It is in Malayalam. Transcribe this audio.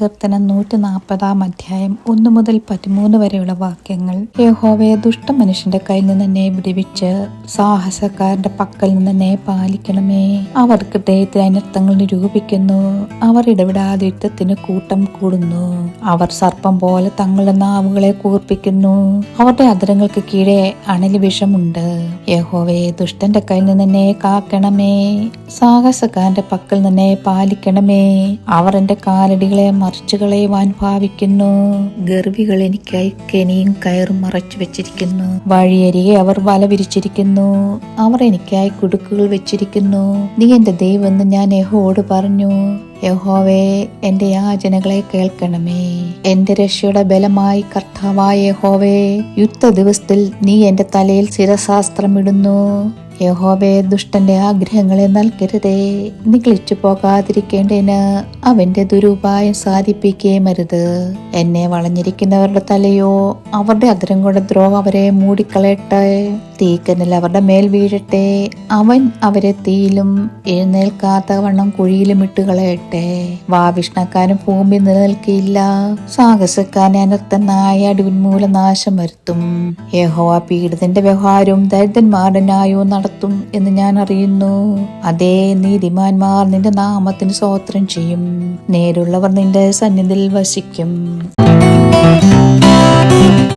സങ്കീർത്തനം നൂറ്റി നാൽപ്പതാം അധ്യായം ഒന്നു മുതൽ പതിമൂന്ന് വരെയുള്ള വാക്യങ്ങൾ. യഹോവയെ ദുഷ്ട മനുഷ്യന്റെ കയ്യിൽ നിന്ന് എന്നെ വിടുവിച്ച് സാഹസക്കാരന്റെ പക്കൽ നിന്ന് എന്നെ പാലിക്കണമേ. അവർക്ക് ഹൃദയത്തിൽ അനർത്ഥങ്ങൾ നിരൂപിക്കുന്നു. അവർ ഇടപെടാതെ യുദ്ധത്തിന് കൂട്ടം കൂടുന്നു. അവർ സർപ്പം പോലെ തങ്ങളുടെ നാവുകളെ കൂർപ്പിക്കുന്നു. അവരുടെ അധരങ്ങൾക്ക് കീഴെ അണലി വിഷമുണ്ട്. യഹോവയെ ദുഷ്ടന്റെ കയ്യിൽ നിന്ന് എന്നെ കാക്കണമേ. സാഹസക്കാരന്റെ പക്കൽ നിന്നെ പാലിക്കണമേ. അവർ എന്റെ കാലടികളെ മറിച്ചു കളയുവാൻ ഭാവിക്കുന്നു. ഗർഭികൾ എനിക്കായി കെനിയും കയറും മറച്ചു വെച്ചിരിക്കുന്നു. വഴിയരികെ അവർ വല വിരിച്ചിരിക്കുന്നു. അവർ എനിക്കായി കുടുക്കുകൾ വെച്ചിരിക്കുന്നു. നീ എന്റെ ദൈവമെന്ന് ഞാൻ യഹോട് പറഞ്ഞു. യഹോവേ എന്റെ യാചനകളെ കേൾക്കണമേ. എന്റെ രക്ഷയുടെ ബലമായി കർത്താവായ യഹോവേ യുദ്ധ ദിവസത്തിൽ നീ എന്റെ തലയിൽ ശിരശാസ്ത്രം യഹോവേ ദുഷ്ടന്റെ ആഗ്രഹങ്ങളെ നൽകരുതേ. നിഗളിച്ചു പോകാതിരിക്കേണ്ടതിന് അവന്റെ ദുരുപായം സാധിപ്പിക്കുകയും അരുത് എന്നെ വളഞ്ഞിരിക്കുന്നവരുടെ തലയോ അവരുടെ അതിരം കൊണ്ട് ദ്രോഹം അവരെ മൂടിക്കളയട്ടെ. തീക്കനൽ അവരുടെ മേൽ വീഴട്ടെ. അവൻ അവരെ തീയിലും എഴുന്നേൽക്കാത്ത വണ്ണം കുഴിയിലും ഇട്ട് കളയട്ടെ. വാവിഷ്ണക്കാരൻ ഭൂമി നിലനിൽക്കില്ല സാഹസക്കാരനെ അനർത്ഥനായ അടിവിൻമൂലം നാശം വരുത്തും. യഹോവ പീഡിതന്റെ വ്യവഹാരവും ദരിദ്രന്മാരുടെ ന്യായവും നടത്തും എന്ന് ഞാൻ അറിയുന്നു. അതേ നീതിമാന്മാർ നിന്റെ നാമത്തിന് സ്വോത്രം ചെയ്യും. നേരുള്ളവർ നിന്റെ സന്നിധിയിൽ വസിക്കും.